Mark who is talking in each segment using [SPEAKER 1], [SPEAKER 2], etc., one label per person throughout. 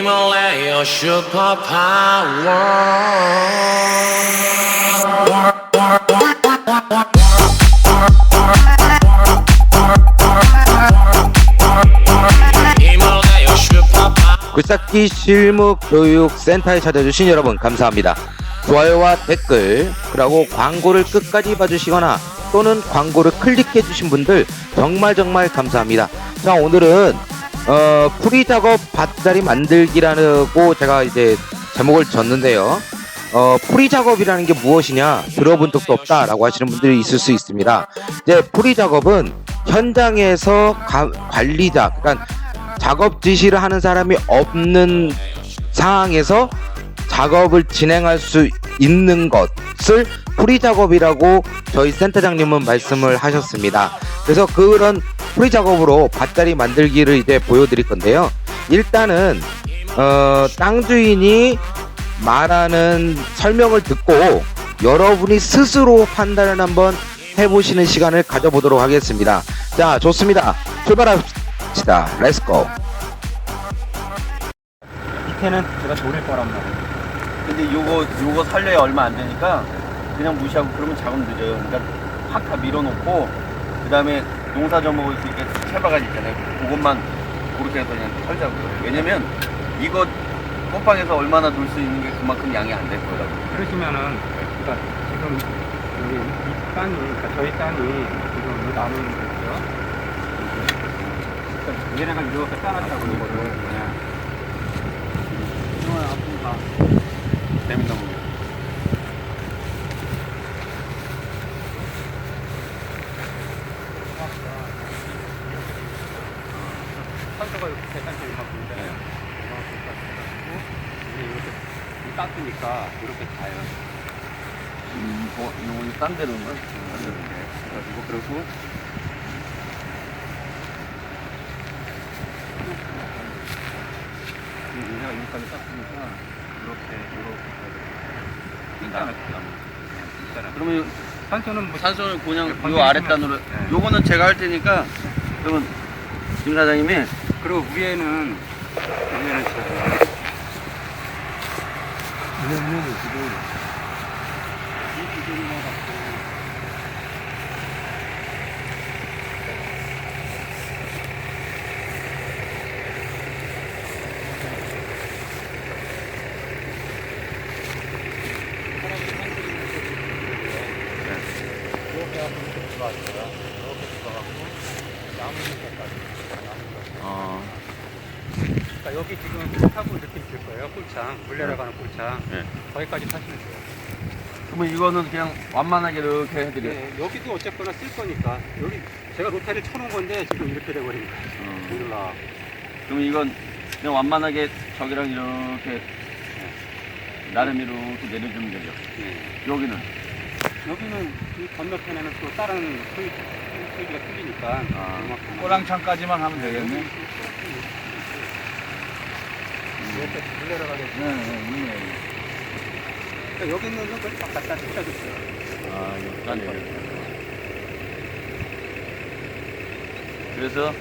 [SPEAKER 1] Himalaya superpower.
[SPEAKER 2] 굴삭기 실무교육센터에 찾아주신 여러분 감사합니다. 좋아요와 댓글 그리고 광고를 끝까지 봐주시거나 또는 광고를 클릭해 주신 분들 정말 정말 감사합니다. 자 오늘은 어, 프리 작업 밭자리 만들기라고 제가 이제 제목을 졌는데요. 어, 프리 작업이라는 게 무엇이냐 들어본 적도 없다라고 하시는 분들이 있을 수 있습니다. 이제 프리 작업은 현장에서 가- 관리자, 그러니까 작업 지시를 하는 사람이 없는 상황에서 작업을 진행할 수 있는 것을 프리 작업이라고 저희 센터장님은 말씀을 하셨습니다. 그래서 그런 프리 작업으로 밭자리 만들기를 이제 보여드릴 건데요. 일단은 어, 땅 주인이 말하는 설명을 듣고 여러분이 스스로 판단을 한번 해보시는 시간을 가져보도록 하겠습니다. 자, 좋습니다. 출발합시다. 렛츠고.
[SPEAKER 3] 밑에는 제가 돌릴 말이에요.
[SPEAKER 4] 근데 요거 요거 살려야 얼마 안 되니까 그냥 무시하고 그러면 작업 늦어요. 그러니까 확 다 밀어놓고 그 다음에 농사 져먹을 수 있게 채바가지 있잖아요. 그것만 그렇게 해서 그냥 털자고요. 왜냐면 이거 꽃방에서 얼마나 돌 수 있는 게 그만큼 양이 안 될 거예요.
[SPEAKER 3] 그러시면은, 그러니까 지금 여기 이 땅이, 그러니까 저희 땅이 지금 이 나무는 거죠. 그러니까 얘네가 이렇게 따놨다고 이거를 그냥. 이거는 앞으로 다 거. 산소가 이렇게 계산대 이만큼인데 이만큼 가지고 이제 이렇게 닦으니까 이렇게 가요.
[SPEAKER 4] 음, 뭐 이거는 딴 데로는 딴 데로인데.
[SPEAKER 3] 그래가지고 그리고 얘가 여기까지 닦으니까 이렇게 이렇게 있잖아 있잖아.
[SPEAKER 4] 그러면
[SPEAKER 3] 산소는 뭐
[SPEAKER 4] 산소는 그냥
[SPEAKER 3] 네,
[SPEAKER 4] 요
[SPEAKER 3] 건드리시면-
[SPEAKER 4] 아랫단으로
[SPEAKER 3] 네.
[SPEAKER 4] 요거는 제가 할 테니까 그러면 김 사장님이
[SPEAKER 3] 그리고 위에는 위에는 지금 위에는 지금 이렇게 들어가고 나무 밑에까지. 나무
[SPEAKER 4] 어,
[SPEAKER 3] 그러니까 여기 지금 타고 이렇게 있을 거예요. 꿀창, 물 내려가는 꿀창.
[SPEAKER 4] 네.
[SPEAKER 3] 거기까지 타시면 돼요.
[SPEAKER 4] 그러면 이거는 그냥 완만하게 이렇게 해드려요.
[SPEAKER 3] 네, 여기도 어쨌거나 쓸 거니까. 여기 제가 로타를 쳐놓은 건데 지금 이렇게 돼버린 거예요.
[SPEAKER 4] 어.
[SPEAKER 3] 몰라.
[SPEAKER 4] 그러면 이건 그냥 완만하게 저기랑 이렇게 나름 이렇게 내려주면 되죠.
[SPEAKER 3] 네.
[SPEAKER 4] 여기는
[SPEAKER 3] 여기는 이 건너편에는 또 다른 소위, 소위가 틀리니까.
[SPEAKER 4] 아. 꼬랑창까지만 하면
[SPEAKER 3] 네,
[SPEAKER 4] 되겠네.
[SPEAKER 3] 이렇게 물 내려가게.
[SPEAKER 4] 네, 네, 네.
[SPEAKER 3] 그러니까 여기 있는 건딱 갖다 붙여줬어요.
[SPEAKER 4] 아, 여기까지. 그래서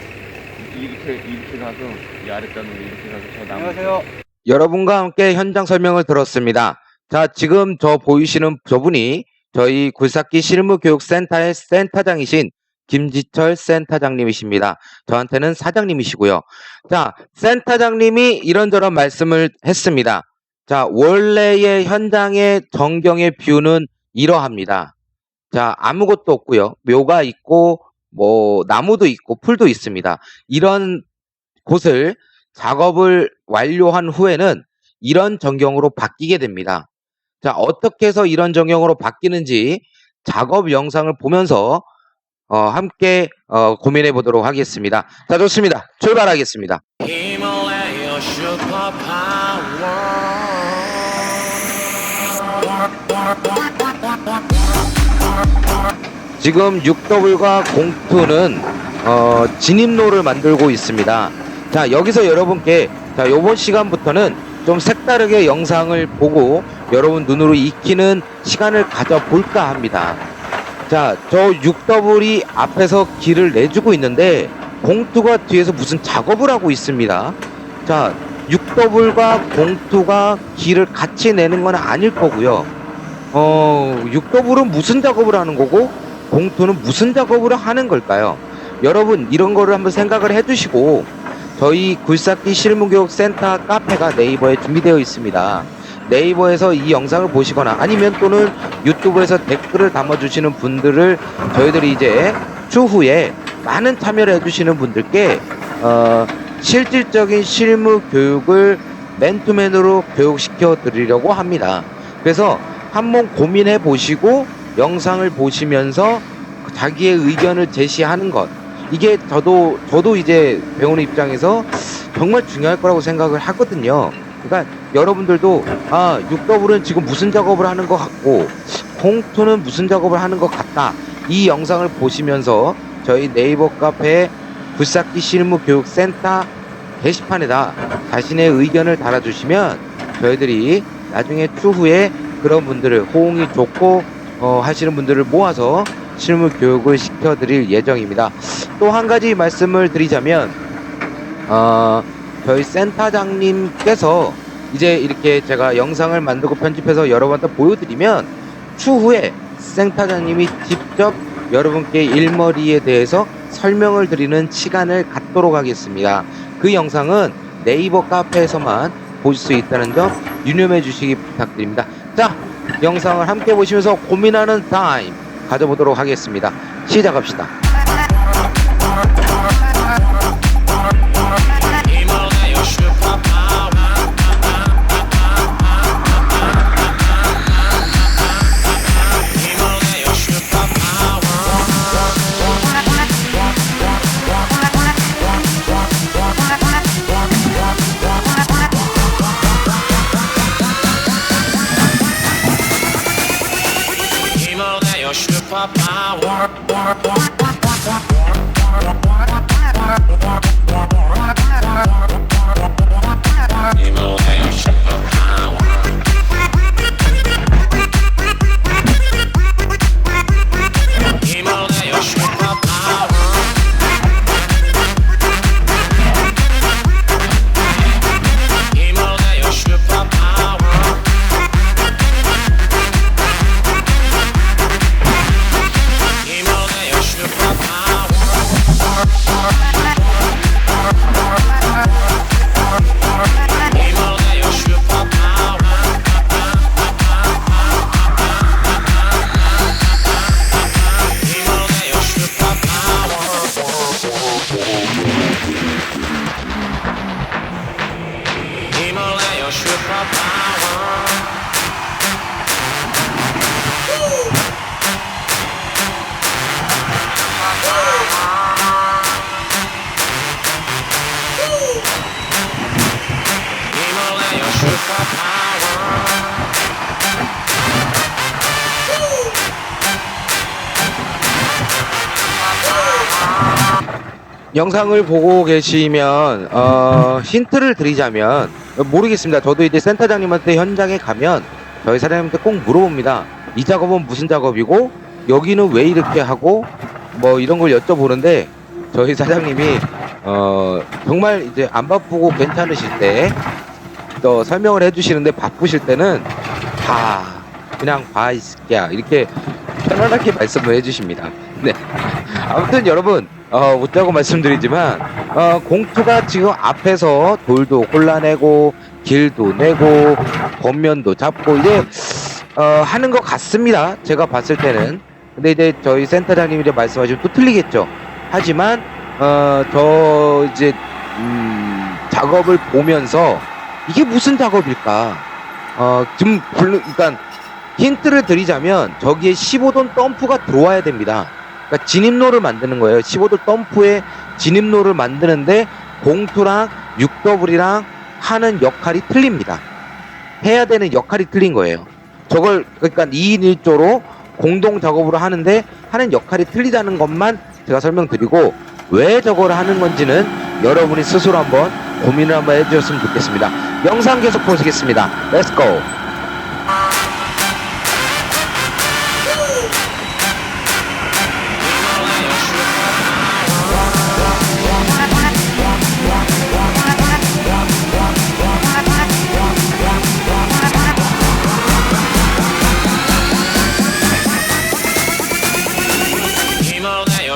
[SPEAKER 4] 이렇게 이렇게 가서 이 아랫단으로 이렇게 가서 저 나무.
[SPEAKER 3] 안녕하세요.
[SPEAKER 2] 여러분과 함께 현장 설명을 들었습니다. 자, 지금 저 보이시는 저분이 저희 굴삭기 실무교육센터의 센터장이신 김지철 센터장님이십니다. 저한테는 사장님이시고요. 자, 센터장님이 이런저런 말씀을 했습니다. 자, 원래의 현장의 전경의 뷰는 이러합니다. 자, 아무것도 없고요. 묘가 있고, 뭐, 나무도 있고, 풀도 있습니다. 이런 곳을 작업을 완료한 후에는 이런 전경으로 바뀌게 됩니다. 자, 어떻게 해서 이런 전경으로 바뀌는지 작업 영상을 보면서 어, 함께 어, 고민해 보도록 하겠습니다. 자, 좋습니다. 출발하겠습니다. 지금 6W과 공투는 어, 진입로를 만들고 있습니다. 자, 여기서 여러분께 자, 요번 시간부터는 좀 색다르게 영상을 보고 여러분 눈으로 익히는 시간을 가져볼까 합니다. 자, 저 6W이 앞에서 길을 내주고 있는데 공투가 뒤에서 무슨 작업을 하고 있습니다. 자, 육더블과 봉투가 길을 같이 내는 건 아닐 거고요. 어, 육더블은 무슨 작업을 하는 거고 봉투는 무슨 작업을 하는 걸까요? 여러분 이런 거를 한번 생각을 해두시고 저희 굴삭기 실무교육센터 카페가 네이버에 준비되어 있습니다. 네이버에서 이 영상을 보시거나 아니면 또는 유튜브에서 댓글을 담아주시는 분들을 저희들이 이제 추후에 많은 참여를 해주시는 분들께 어, 실질적인 실무 교육을 맨투맨으로 교육시켜 드리려고 합니다. 그래서 한번 고민해 보시고 영상을 보시면서 자기의 의견을 제시하는 것 이게 저도 저도 이제 배우는 입장에서 정말 중요할 거라고 생각을 하거든요. 그러니까 여러분들도 아 육더블은 지금 무슨 작업을 하는 것 같고 공투는 무슨 작업을 하는 것 같다. 이 영상을 보시면서 저희 네이버 카페 굴삭기 실무 교육센터 게시판에다 자신의 의견을 달아주시면 저희들이 나중에 추후에 그런 분들을 호응이 좋고 어, 하시는 분들을 모아서 실무 교육을 시켜드릴 예정입니다. 또 한 가지 말씀을 드리자면 어, 저희 센터장님께서 이제 이렇게 제가 영상을 만들고 편집해서 여러분한테 보여드리면 추후에 센터장님이 직접 여러분께 일머리에 대해서 설명을 드리는 시간을 갖도록 하겠습니다. 그 영상은 네이버 카페에서만 보실 수 있다는 점 유념해 주시기 부탁드립니다. 자, 영상을 함께 보시면서 고민하는 타임 가져보도록 하겠습니다. 시작합시다. 영상을 보고 계시면 어, 힌트를 드리자면 모르겠습니다. 저도 이제 센터장님한테 현장에 가면 저희 사장님한테 꼭 물어봅니다. 이 작업은 무슨 작업이고 여기는 왜 이렇게 하고 뭐 이런 걸 여쭤보는데 저희 사장님이 어, 정말 이제 안 바쁘고 괜찮으실 때 또 설명을 해주시는데 바쁘실 때는 다 그냥 봐이 새끼야 이렇게 편안하게 말씀을 해주십니다. 네. 아무튼 여러분 어, 못자고 말씀드리지만 어, 공투가 지금 앞에서 돌도 골라내고 길도 내고 겉면도 잡고 이제 어, 하는 것 같습니다. 제가 봤을 때는 근데 이제 저희 센터장님이 이제 말씀하시면 또 틀리겠죠. 하지만 어, 저 이제 음, 작업을 보면서 이게 무슨 작업일까? 어, 좀 불, 그러니까 힌트를 드리자면 저기에 15돈 덤프가 들어와야 됩니다. 그러니까 진입로를 만드는 거예요. 15도 덤프에 진입로를 만드는데 봉투랑 6더블이랑 하는 역할이 틀립니다. 해야 되는 역할이 틀린 거예요. 저걸 그러니까 2인 1조로 공동 작업으로 하는데 하는 역할이 틀리다는 것만 제가 설명드리고 왜 저걸 하는 건지는 여러분이 스스로 한번 고민을 한번 해주셨으면 좋겠습니다. 영상 계속 보시겠습니다. Let's.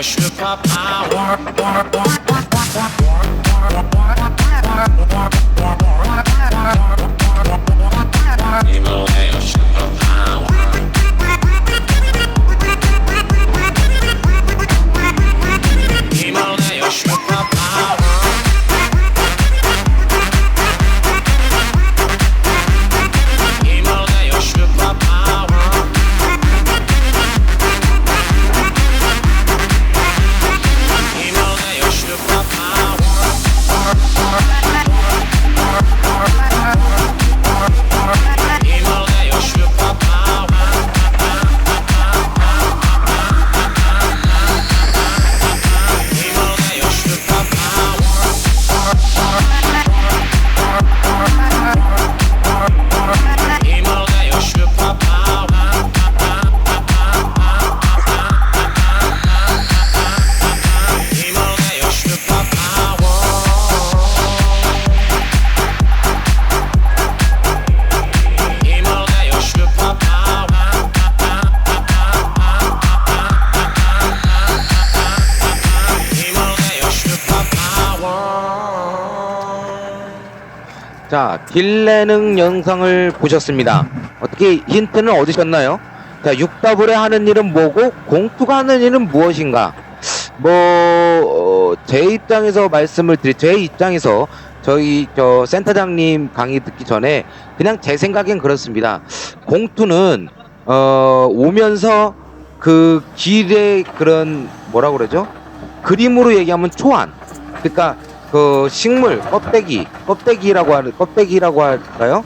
[SPEAKER 1] sugar pop. I want.
[SPEAKER 2] 자, 딜레능 영상을 보셨습니다. 어떻게 힌트는 얻으셨나요? 자, 육더블에 하는 일은 뭐고 공투가 하는 일은 무엇인가? 뭐, 어, 제 입장에서 말씀을 드리, 제 입장에서 저희 저 센터장님 강의 듣기 전에 그냥 제 생각엔 그렇습니다. 공투는 어, 오면서 그 길의 그런 뭐라 그러죠? 그림으로 얘기하면 초안. 그러니까 그 식물 껍데기 껍데기라고 하는 껍데기라고 할까요?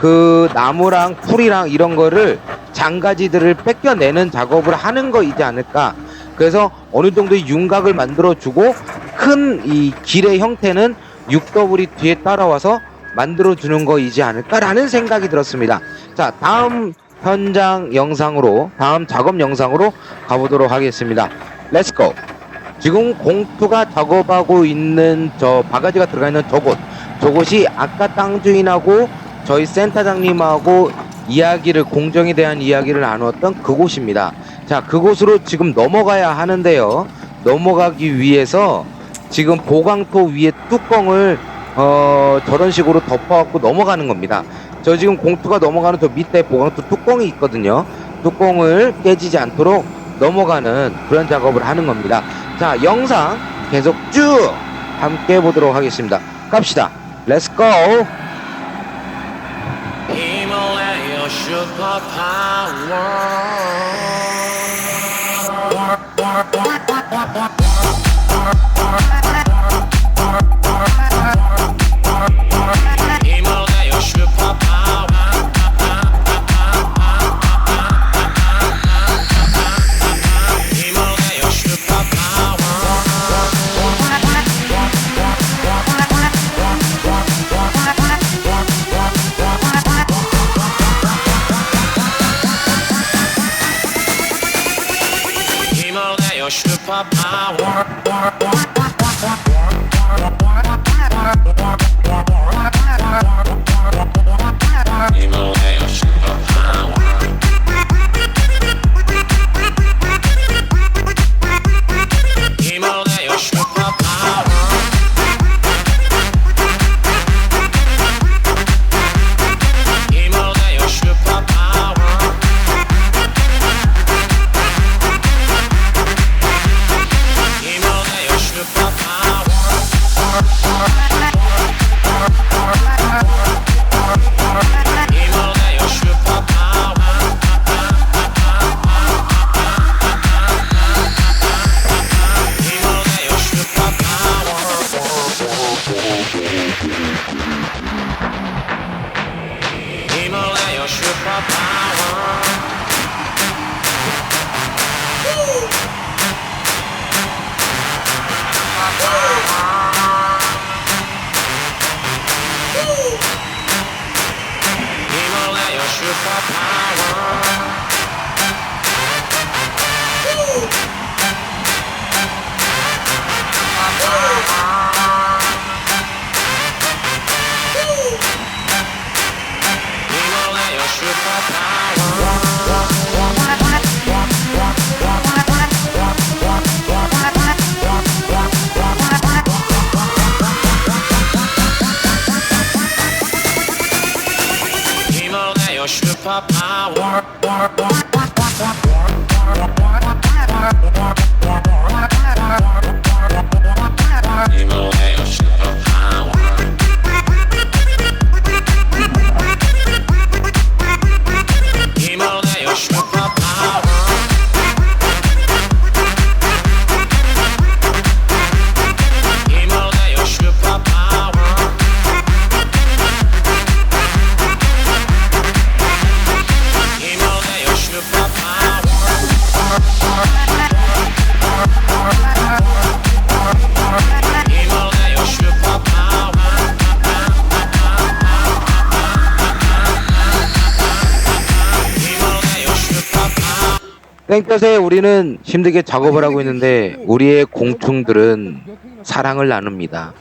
[SPEAKER 2] 그 나무랑 풀이랑 이런 거를 장가지들을 뺏겨내는 작업을 하는 거이지 않을까. 그래서 어느 정도의 윤곽을 만들어 주고 큰 이 길의 형태는 육더블이 뒤에 따라와서 만들어 주는 거이지 않을까라는 생각이 들었습니다. 자, 다음 현장 영상으로 다음 작업 영상으로 가보도록 하겠습니다. 렛츠고. 지금 공투가 작업하고 있는 저 바가지가 들어가 있는 저곳 저곳이 아까 땅 주인하고 저희 센터장님하고 이야기를 공정에 대한 이야기를 나누었던 그곳입니다. 자 그곳으로 지금 넘어가야 하는데요. 넘어가기 위해서 지금 보강토 위에 뚜껑을 어 저런 식으로 덮어갖고 넘어가는 겁니다. 저 지금 공투가 넘어가는 저 밑에 보강토 뚜껑이 있거든요. 뚜껑을 깨지지 않도록 넘어가는 그런 작업을 하는 겁니다. 자, 영상 계속 쭉 함께 보도록 하겠습니다. 갑시다. 렛츠 고!
[SPEAKER 1] i your shoe pop power. Superpower.
[SPEAKER 2] 땡볕에 우리는 힘들게 작업을 하고 있는데 우리의 공충들은 사랑을 나눕니다.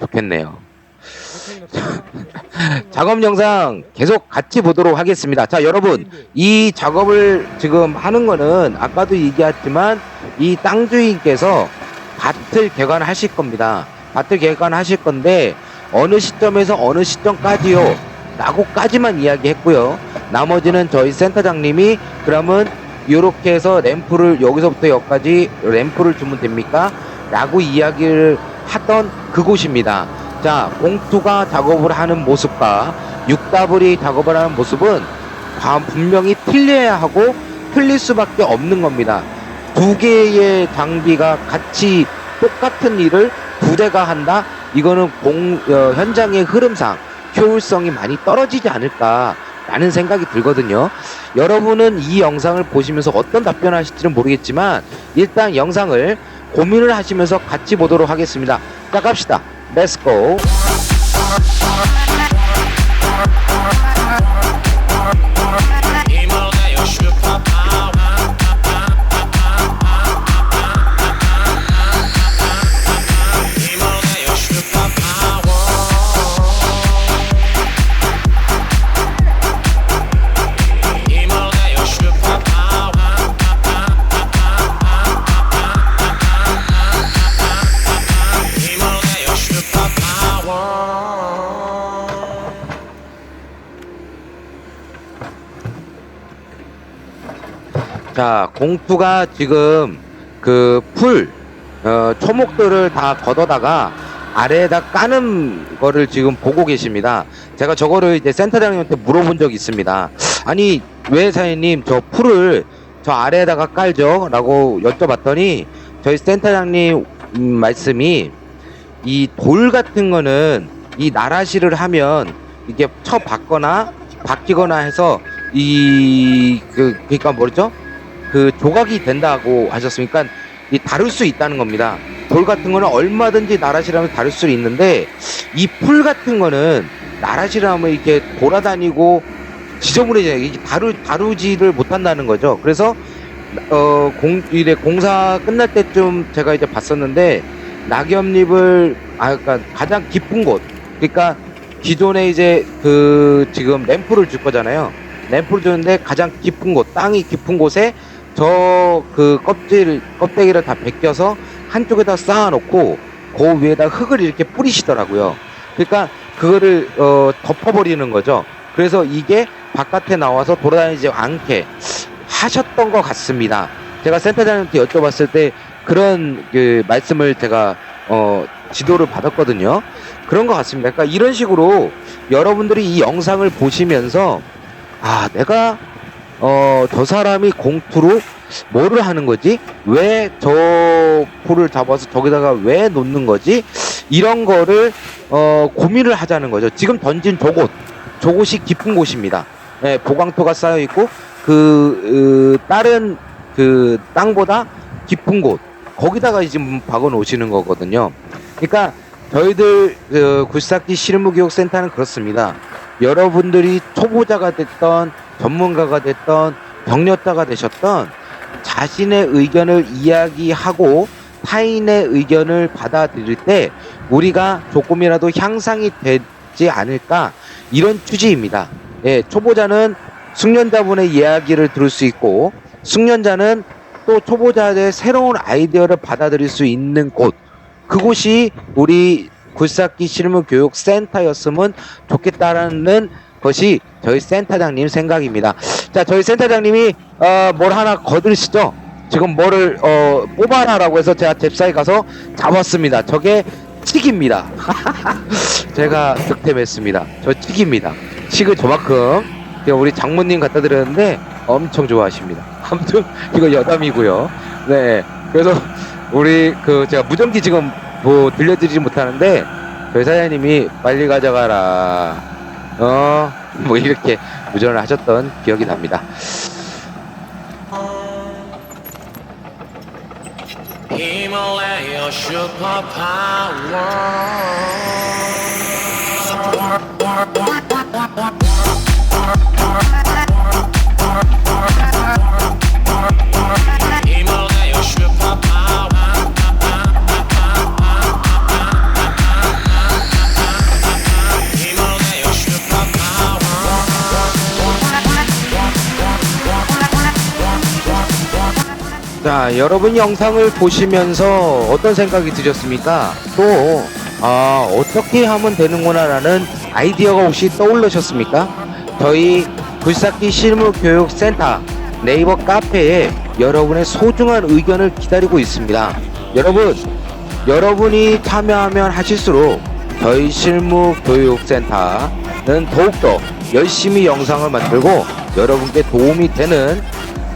[SPEAKER 2] 좋겠네요. 작업 영상 계속 같이 보도록 하겠습니다. 자, 여러분, 이 작업을 지금 하는 거는 아까도 얘기했지만 이 땅 주인께서 밭을 개관하실 겁니다. 밭을 개관하실 건데 어느 시점에서 어느 시점까지요? 라고까지만 이야기했고요. 나머지는 저희 센터장님이 그러면 이렇게 해서 램프를 여기서부터 여기까지 램프를 주면 됩니까? 라고 이야기를 하던 그곳입니다. 자, 공투가 작업을 하는 모습과 육다블이 작업을 하는 모습은 과- 분명히 틀려야 하고 틀릴 수밖에 없는 겁니다. 두 개의 장비가 같이 똑같은 일을 두 대가 한다? 이거는 공, 어, 현장의 흐름상 효율성이 많이 떨어지지 않을까라는 생각이 들거든요. 여러분은 이 영상을 보시면서 어떤 답변을 하실지는 모르겠지만 일단 영상을 고민을 하시면서 같이 보도록 하겠습니다. 자, 갑시다. Let's. 자, 공투가 지금 그 풀, 어, 초목들을 다 걷어다가 아래에다 까는 거를 지금 보고 계십니다. 제가 저거를 이제 센터장님한테 물어본 적이 있습니다. 아니, 왜 사장님 저 풀을 저 아래에다가 깔죠? 라고 여쭤봤더니 저희 센터장님 음, 말씀이 이 돌 같은 거는 이 나라시를 하면 이게 쳐 박거나 바뀌거나 해서 이 그 그러니까 뭐죠? 그 조각이 된다고 하셨으니까 이 다룰 수 있다는 겁니다. 돌 같은 거는 얼마든지 나라시라면 다룰 수 있는데 이 풀 같은 거는 나라시라면 이렇게 돌아다니고 지저분해져 이게 다루 다루지를 못한다는 거죠. 그래서 어 공 이래 공사 끝날 때쯤 제가 이제 봤었는데 낙엽잎을 아 그러니까 가장 깊은 곳 그러니까 기존에 이제 그 지금 램프를 줄 거잖아요. 램프를 주는데 가장 깊은 곳 땅이 깊은 곳에 저 그 껍질 껍데기를 다 벗겨서 한쪽에다 쌓아놓고 그 위에다 흙을 이렇게 뿌리시더라고요. 그러니까 그거를 어, 덮어버리는 거죠. 그래서 이게 바깥에 나와서 돌아다니지 않게 하셨던 것 같습니다. 제가 센터장님한테 여쭤봤을 때 그런 그 말씀을 제가 어, 지도를 받았거든요. 그런 것 같습니다. 그러니까 이런 식으로 여러분들이 이 영상을 보시면서 아 내가 어 저 사람이 공투로 뭐를 하는 거지? 왜저 풀을 잡아서 저기다가 왜 놓는 거지? 이런 거를 어 고민을 하자는 거죠. 지금 던진 저곳, 저곳이 깊은 곳입니다. 예, 보강토가 쌓여 있고 그 으, 다른 그 땅보다 깊은 곳 거기다가 지금 박아 놓으시는 거거든요. 그러니까 저희들 그 굴삭기 실무교육센터는 그렇습니다. 여러분들이 초보자가 됐던 전문가가 됐던 경력자가 되셨던 자신의 의견을 이야기하고 타인의 의견을 받아들일 때 우리가 조금이라도 향상이 되지 않을까 이런 취지입니다. 예, 초보자는 숙련자분의 이야기를 들을 수 있고 숙련자는 또 초보자의 새로운 아이디어를 받아들일 수 있는 곳 그곳이 우리 굴삭기 실무 교육 센터였으면 좋겠다라는 것이 저희 센터장님 생각입니다. 자, 저희 센터장님이 어, 뭘 하나 거두시죠? 지금 뭐를 어, 뽑아라라고 해서 제가 잽싸게 가서 잡았습니다. 저게 칙입니다. 제가 득템했습니다. 저 칙입니다. 칙을 저만큼 우리 장모님 갖다 드렸는데 엄청 좋아하십니다. 아무튼 이거 여담이고요. 네, 그래서 우리 그 제가 무전기 지금 뭐 들려드리지 못하는데 저희 사장님이 빨리 가져가라. 어, 뭐 이렇게 무전을 하셨던 기억이 납니다. 자, 여러분 영상을 보시면서 어떤 생각이 드셨습니까? 또, 아, 어떻게 하면 되는구나라는 아이디어가 혹시 떠올르셨습니까? 저희 불삭기 실무교육센터 네이버 카페에 여러분의 소중한 의견을 기다리고 있습니다. 여러분, 여러분이 참여하면 하실수록 저희 실무교육센터는 더욱더 열심히 영상을 만들고 여러분께 도움이 되는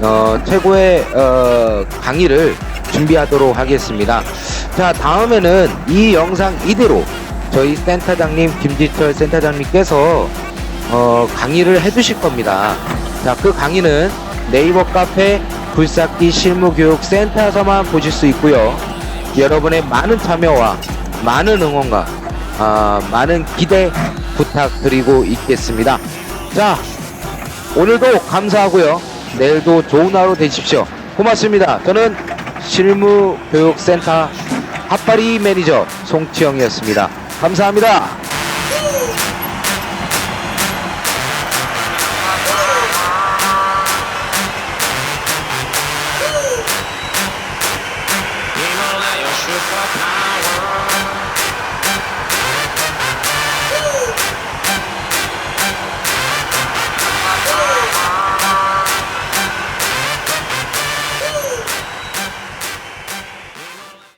[SPEAKER 2] 어, 최고의 어, 강의를 준비하도록 하겠습니다. 자, 다음에는 이 영상 이대로 저희 센터장님 김지철 센터장님께서 어, 강의를 해주실 겁니다. 자, 그 강의는 네이버 카페 불삭기 실무교육 센터에서만 보실 수 있고요. 여러분의 많은 참여와 많은 응원과 아, 많은 기대 부탁드리고 있겠습니다. 자, 오늘도 감사하고요. 내일도 좋은 하루 되십시오. 고맙습니다. 저는 실무교육센터 핫바리 매니저 송치영이었습니다. 감사합니다.